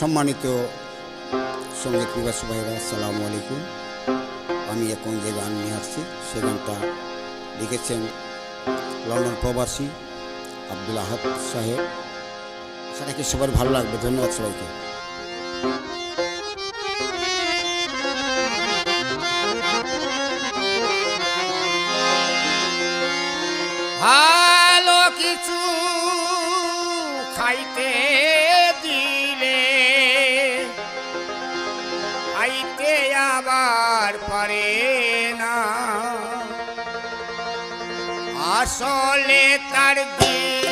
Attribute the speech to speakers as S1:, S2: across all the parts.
S1: সম্মানিত সংগীত নিবাসী ভাইরা আসসালামু আলাইকুম। আমি এখন যে গান নিয়ে আসছি, সে গানটা লিখেছেন লন্ডন প্রবাসী আব্দুল আহাদ সাহেব। সেটাকে সবার ভালো লাগবে? ধন্যবাদ সবাইকে।
S2: ভালো কিছু খাইতে મારે ના. આસો લે તડગી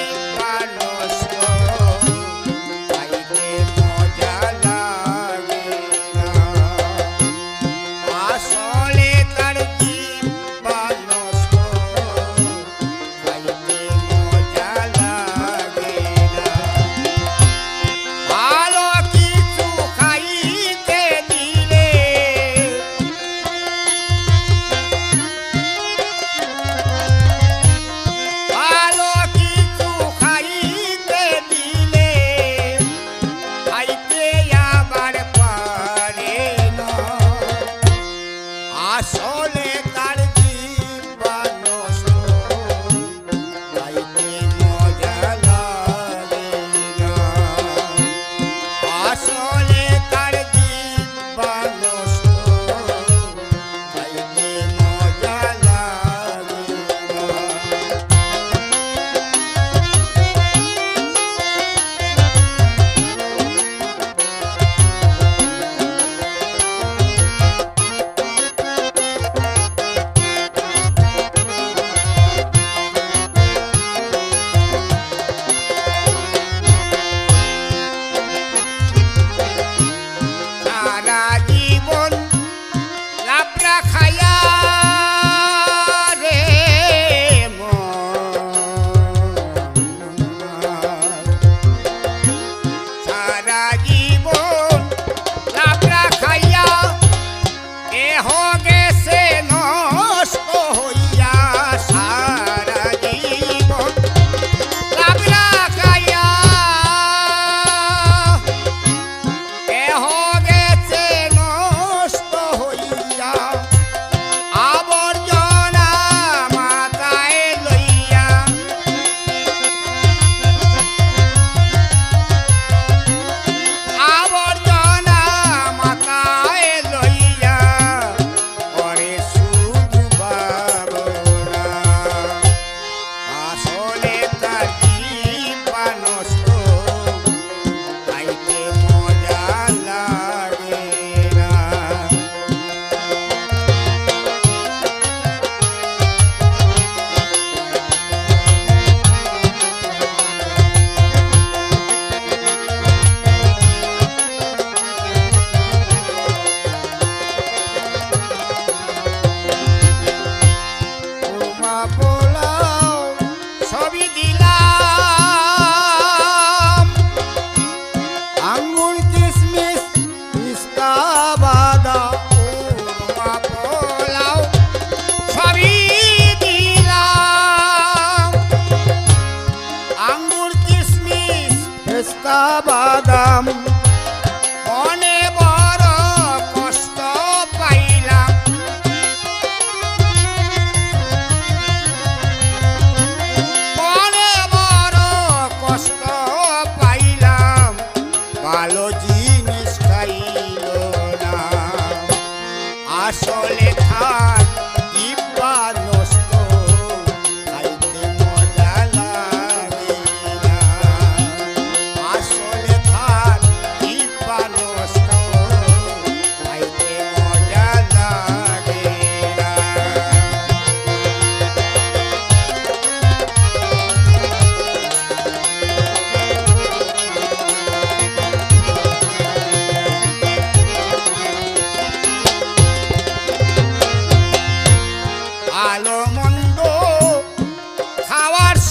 S2: বাদাম। মনে বড় কষ্ট পাইলাম। মনে বড় কষ্ট পাইলাম। ভালো জিনিস খাইল না। আসলে থাক।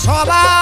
S2: সবার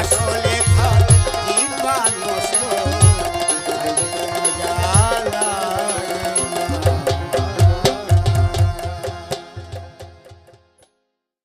S2: I'm sorry.